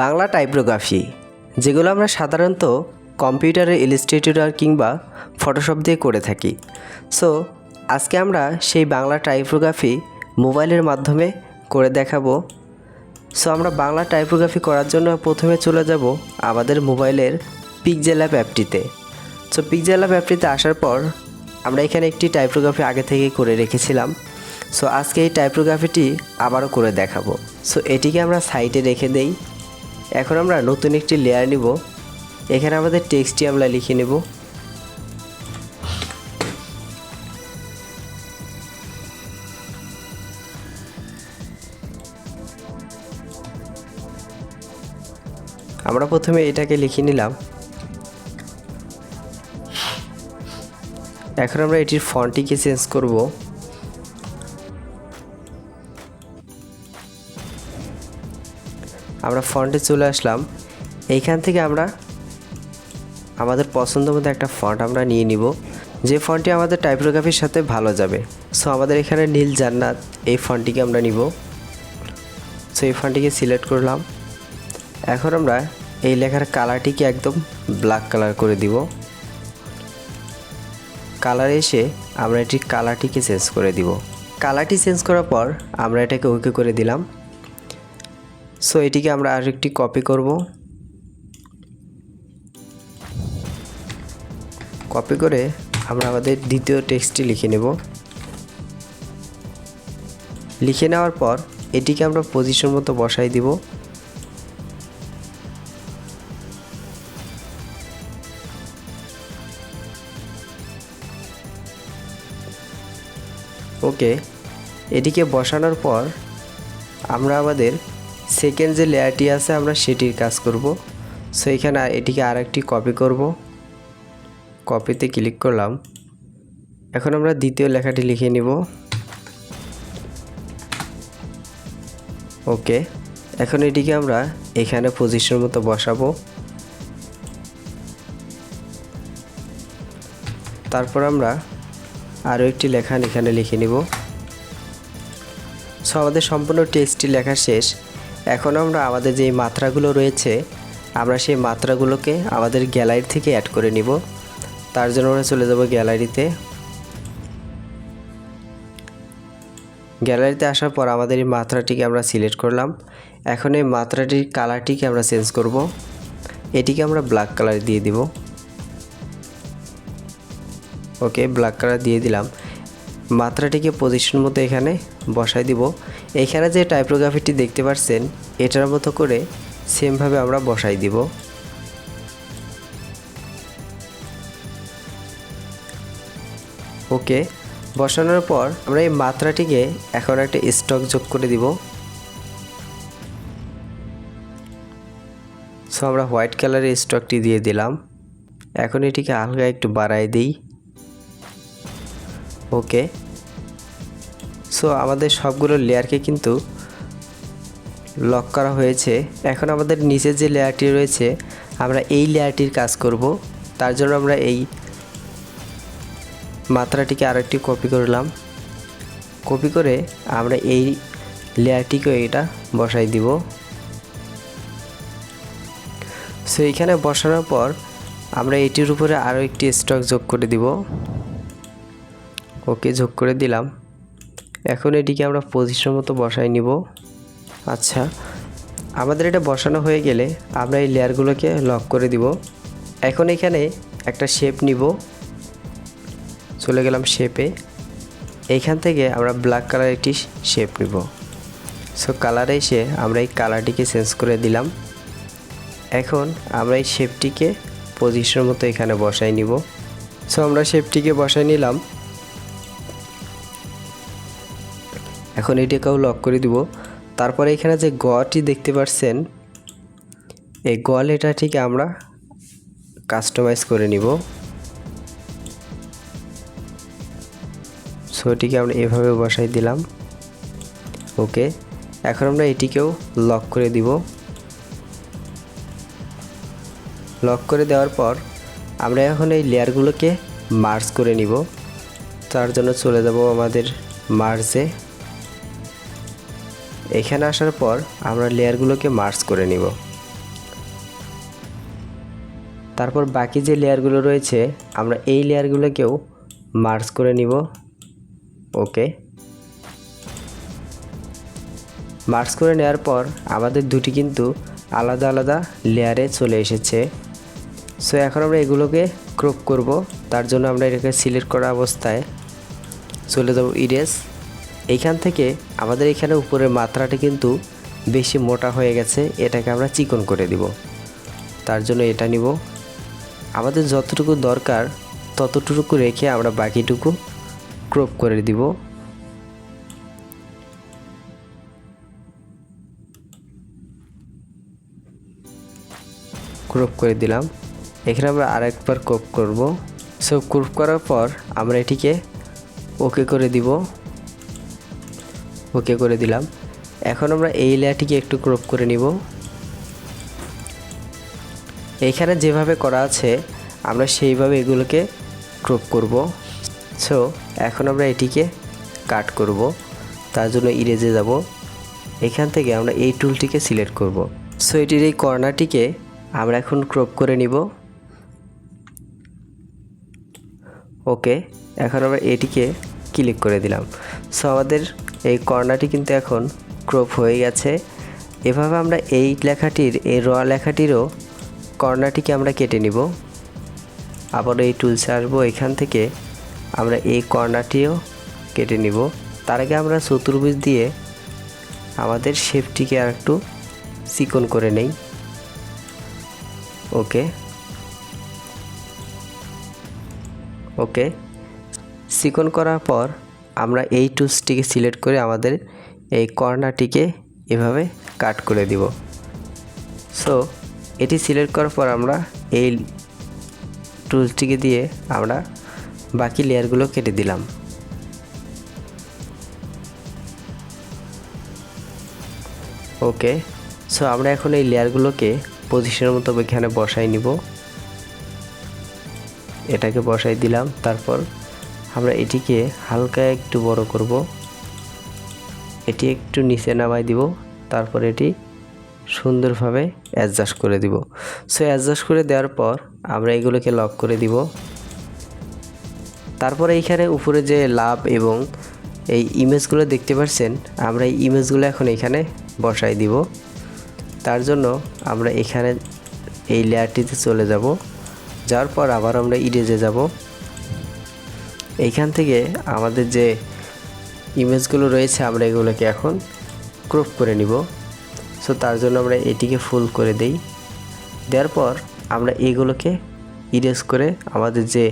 Bangla typography, যেগুলো আমরা সাধারণত কম্পিউটারে ইলিস্ট্রেটর কিংবা ফটোশপ দিয়ে করে থাকি। সো আজকে আমরা সেই বাংলা টাইপোগ্রাফি মোবাইলের মাধ্যমে করে দেখাবো। সো আমরা বাংলা টাইপোগ্রাফি করার জন্য প্রথমে চলে যাব আমাদের মোবাইলের পিকজেল অ্যাপ অ্যাপটিতে সো পিকজেল অ্যাপ অ্যাপটিতে আসার পর আমরা এখানে একটি টাইপোগ্রাফি আগে থেকে করে রেখেছিলাম। সো আজকে এই টাইপোগ্রাফিটি আবারও করে দেখাবো। সো এটিকে আমরা সাইটে রেখে দেই। এখন আমরা নতুন একটি লেয়ার নিব। এখানে আমাদের টেক্সটটি আমরা লিখে নেব। আমরা প্রথমে এটাকে লিখে নিলাম। এখন আমরা এটির ফন্টটিকে চেঞ্জ করব। আমরা ফন্টে চলে আসলাম। এইখান থেকে আমরা আমাদের পছন্দ মতো একটা ফন্ট আমরা নিয়ে নিব। যে ফন্টটি আমাদের টাইপোগ্রাফির সাথে ভালো যাবে। সো আমাদের এখানে নীল জান্নাত এই ফন্টটিকে আমরা নিব। সো এই ফন্টটিকে সিলেক্ট করলাম। এখন আমরা এই লেখার কালারটিকে একদম ব্ল্যাক কালার করে দিব। কালার এসে আমরা এটির কালারটিকে চেঞ্জ করে দিব। কালারটি চেঞ্জ করার পর আমরা এটাকে ওকে করে দিলাম। সো এটিকে আমরা আরেকটি কপি করব। কপি করে আমরা আমাদের দ্বিতীয় টেক্সটটি লিখে নেব। লিখে নেওয়ার পর এটিকে আমরা পজিশন মতো বসাই দিব। ওকে এটিকে বসানোর পর আমরা আমাদের সেকেন্ড যে লেয়ারটি আছে, আমরা সেটির কাজ করব। সো এখানে এটিকে আরেকটি কপি করব। কপিতে ক্লিক করলাম। এখন আমরা দ্বিতীয় লেখাটি লিখে নিব। ওকে এখন এটিকে আমরা এখানে পজিশন মতো বসাবো। তারপর আমরা আরও একটি লেখা এখানে লিখে নিব। সো আমাদের সম্পূর্ণ টেক্সটটি লেখা শেষ। এখন আমরা আমাদের যে মাত্রাগুলো রয়েছে, আমরা সেই মাত্রাগুলোকে আমাদের গ্যালারি থেকে অ্যাড করে নিব। তার জন্য আমরা চলে যাব গ্যালারিতে। গ্যালারিতে আসার পর আমাদের এই মাত্রাটিকে আমরা সিলেক্ট করলাম। এখন এই মাত্রাটির কালারটিকে আমরা চেঞ্জ করব। এটিকে আমরা ব্ল্যাক কালার দিয়ে দিব। ওকে, ব্ল্যাক কালার দিয়ে দিলাম। মাত্রাটিকে পজিশন মতো এখানে বসাই দিব। এখানে যে টাইপোগ্রাফিটি দেখতে পাচ্ছেন, এটার মতো করে সেমভাবে আমরা বসাই দিব। ওকে বসানোর পর আমরা এই মাত্রাটিকে এখন একটা স্টক যোগ করে দিব। সো আমরা হোয়াইট কালারের স্টকটি দিয়ে দিলাম। এখন এটিকে হালকা একটু বাড়াই দিই। ওকে। সো আমাদের সবগুলো লেয়ারকে কিন্তু লক করা হয়েছে। এখন আমাদের নিচের যে লেয়ারটি রয়েছে, আমরা এই লেয়ারটির কাজ করব। তার জন্য আমরা এই মাত্রাটিকে আরেকটি কপি করলাম। কপি করে আমরা এই লেয়ারটিকে এটা বসাই দিব। সো এইখানে বসানোর পর আমরা এটির উপরে আরও একটি স্টক যোগ করে দিব। ওকে যোগ করে দিলাম। এখন এটিকে আমরা পজিশন মতো বসাই নিব। আচ্ছা আমাদের এটা বসানো হয়ে গেলে আমরা এই লেয়ারগুলোকে লক করে দিব। এখন এখানে একটা শেপ নিব। চলে গেলাম শেপে। এইখান থেকে আমরা ব্ল্যাক কালার একটি শেপ নিব। সো, কালারে এসে আমরা এই কালারটিকে চেঞ্জ করে দিলাম। এখন আমরা এই শেপটিকে পজিশন মতো এখানে বসাই নিব। সো, আমরা শেপটিকে বসাই নিলাম। এখন এটাকেও লক করে দিব। তারপরে এখানে যে গটি দেখতে পাচ্ছেন এই গ লেটারটিকে আমরা কাস্টমাইজ করে নিব। সো এটিকে আমরা এভাবে বসাই দিলাম। ওকে এখন আমরা এটিকেও লক করে দিব। লক করে দেওয়ার পর আমরা এখন এই লেয়ারগুলোকে মার্জ করে নিব। তার জন্য চলে যাব আমাদের মার্জে এখানে আসার পর আমরা লেয়ারগুলোকে মার্চ করে নিব। তারপর বাকি যে লেয়ারগুলো রয়েছে, আমরা এই লেয়ারগুলোকেও মার্চ করে নিব। ওকে। মার্চ করে নেওয়ার পর আমাদের দুটি কিন্তু আলাদা আলাদা লেয়ারে চলে এসেছে। সো এখন আমরা এগুলোকে ক্রপ করব। তার জন্য আমরা এটাকে সিলেক্ট করা অবস্থায় চলে যাব ইরেস এইখান থেকে আমাদের এখানে উপরের মাত্রাটা কিন্তু বেশি মোটা হয়ে গেছে, এটাকে আমরা চিকন করে দিব। তার জন্য এটা নিব। আমাদের যতটুকু দরকার ততটুকু রেখে আমরা বাকিটুকু ক্রপ করে দিব। ক্রপ করে দিলাম। এখানে আমরা আরেকবার ক্রপ করব। সো ক্রপ করার পর আমরা এটিকে ওকে করে দিব। ওকে করে দিলাম। এখন আমরা এই লেয়ারটিকে একটু ক্রপ করে নিব। এইখানে যেভাবে করা আছে, আমরা সেইভাবে এগুলোকে ক্রপ করব। সো এখন আমরা এটিকে কাট করব। তার জন্য ইরেজে যাব। এখান থেকে আমরা এই টুলটিকে সিলেক্ট করব। সো এটির এই কর্নারটিকে আমরা এখন ক্রপ করে নিব। ওকে এখন আমরা এটিকে ক্লিক করে দিলাম। সো আমাদের এই কর্নারটি কিন্তু এখন ক্রপ হয়ে গেছে। এভাবে আমরা এই লেখাটির, এই র লেখাটিরও কর্নারটিকে আমরা কেটে নিব। আবার এই টুলসে আসব এখান থেকে। আমরা এই কর্নারটিও কেটে নিব। তার আগে আমরা চতুর্ভুজ দিয়ে আমাদের শেপটিকে আর একটু চিকন করে নেই। ওকে। ওকে। চিকন করার পর আমরা এই টুলসটিকে সিলেক্ট করে আমাদের এই কর্নারটিকে এভাবে কাট করে দিব। সো এটি সিলেক্ট করার পর আমরা এই টুলসটিকে দিয়ে আমরা বাকি লেয়ারগুলো কেটে দিলাম। ওকে সো আমরা এখন এই লেয়ারগুলোকে পজিশনের মতো এখানে বসাই নিব। এটাকে বসাই দিলাম, তারপর আমরা এটিকে হালকা একটু বড় করব। এটি একটু নিচে নামাই দিব, তারপর এটি সুন্দরভাবে অ্যাডজাস্ট করে দিব। সো অ্যাডজাস্ট করে দেওয়ার পর আমরা এগুলোকে লক করে দিব। তারপরে এইখানে উপরে যে লাভ এবং এই ইমেজগুলো দেখতে পাচ্ছেন, আমরা এই ইমেজগুলো এখন এখানে বসাই দিব। তার জন্য আমরা এখানে এই লেয়ারটিতে চলে যাব। যাওয়ার পর আবার আমরা ইরেজে যাব। এইখান থেকে আমাদের যে ইমেজগুলো রয়েছে, আমরা এগুলোকে এখন ক্রপ করে নিব। সো তার জন্য আমরা এটিকে ফুল করে দেই। দেওয়ার পর আমরা এগুলোকে ইরেজ করে আমাদের যে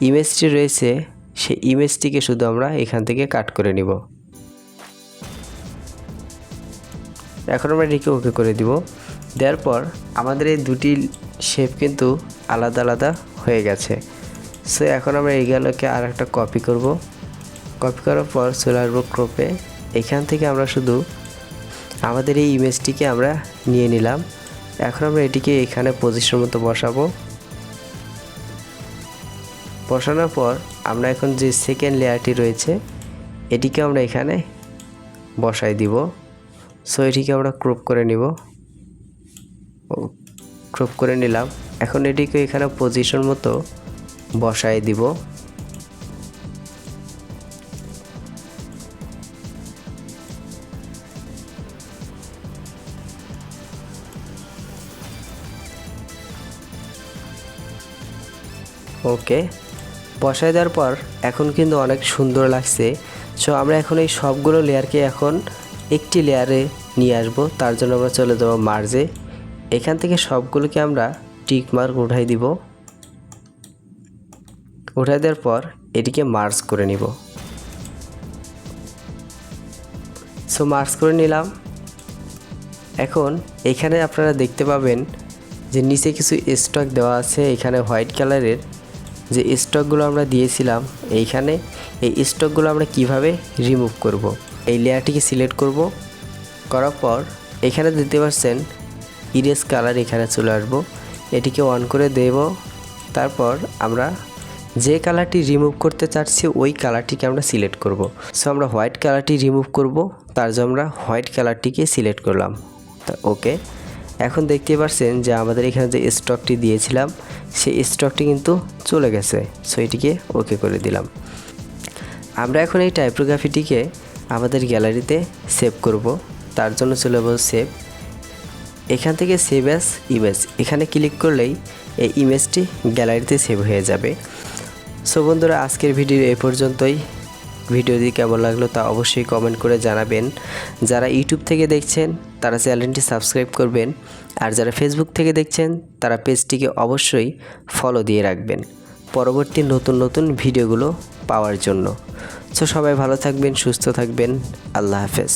ইমেজটি রয়েছে, সেই ইমেজটিকে শুধু আমরা এখান থেকে কাট করে নিব। এখন আমরা এটিকে ওকে করে দিব। দেওয়ার পর আমাদের এই দুটি শেপ কিন্তু আলাদা আলাদা হয়ে গেছে। সো এখন আমরা এইগুলোকে আর একটা কপি করব। কপি করার পর চলে আসব ক্রপে এখান থেকে আমরা শুধু আমাদের এই ইমেজটিকে আমরা নিয়ে নিলাম। এখন আমরা এটিকে এখানে পজিশন মতো বসাবো। বসানোর পর আমরা এখন যে সেকেন্ড লেয়ারটি রয়েছে, এটিকে আমরা এখানে বসাই দিব। সো এটিকে আমরা ক্রপ করে নিব। ক্রপ করে নিলাম। এখন এটিকে এখানে পজিশন মতো বসাই দিব। ওকে, বসায় দেওয়ার পর এখন কিন্তু অনেক সুন্দর লাগছে। সো আমরা এখন এই সবগুলো লেয়ারকে এখন একটি লেয়ারে নিয়ে আসব, তার জন্য আমরা চলে যাব মার্জে। এখান থেকে সবগুলোকে আমরা টিক মার্ক উঠাই দিব। উঠাই দেওয়ার পর এটিকে মার্জ করে নিব। সো মার্জ করে নিলাম। এখন এখানে আপনারা দেখতে পাবেন যে নিচে কিছু স্টক দেওয়া আছে, এখানে হোয়াইট কালারের যে স্টকগুলো আমরা দিয়েছিলাম, এইখানে এই স্টকগুলো আমরা কীভাবে রিমুভ করব। এই লেয়ারটিকে সিলেক্ট করব। করার পর এখানে দিতে পারছেন ইরেজ কালার এখানে চলে আসব। এটিকে অন করে দেব। তারপর আমরা যে কালারটি রিমুভ করতে চাচ্ছি, ওই কালারটিকে আমরা সিলেক্ট করব। সো আমরা হোয়াইট কালারটি রিমুভ করব, তার জন্য আমরা হোয়াইট কালারটিকে সিলেক্ট করলাম। ওকে এখন দেখতে পাচ্ছেন যে আমাদের এখানে যে স্টকটি দিয়েছিলাম, সেই স্টকটি কিন্তু চলে গেছে। সো এটিকে ওকে করে দিলাম। আমরা এখন এই টাইপোগ্রাফিটিকে আমাদের গ্যালারিতে সেভ করব। তার জন্য চলে যাব সেভ এখান থেকে সেভ অ্যাস ইমেজ এখানে ক্লিক করলেই এই ইমেজটি গ্যালারিতে সেভ হয়ে যাবে। সো বন্ধুরা, আজকের ভিডিও এই পর্যন্তই। ভিডিওটি কেমন লাগল তা অবশ্যই কমেন্ট করে জানাবেন। যারা ইউটিউব থেকে দেখছেন, তারা চ্যানেলটি সাবস্ক্রাইব করবেন। আর যারা ফেসবুক থেকে দেখছেন, তারা পেজটিকে অবশ্যই ফলো দিয়ে রাখবেন। পরবর্তী নতুন নতুন ভিডিওগুলো পাওয়ার জন্য। সো সবাই ভালো থাকবেন, সুস্থ থাকবেন। আল্লাহ হাফেজ।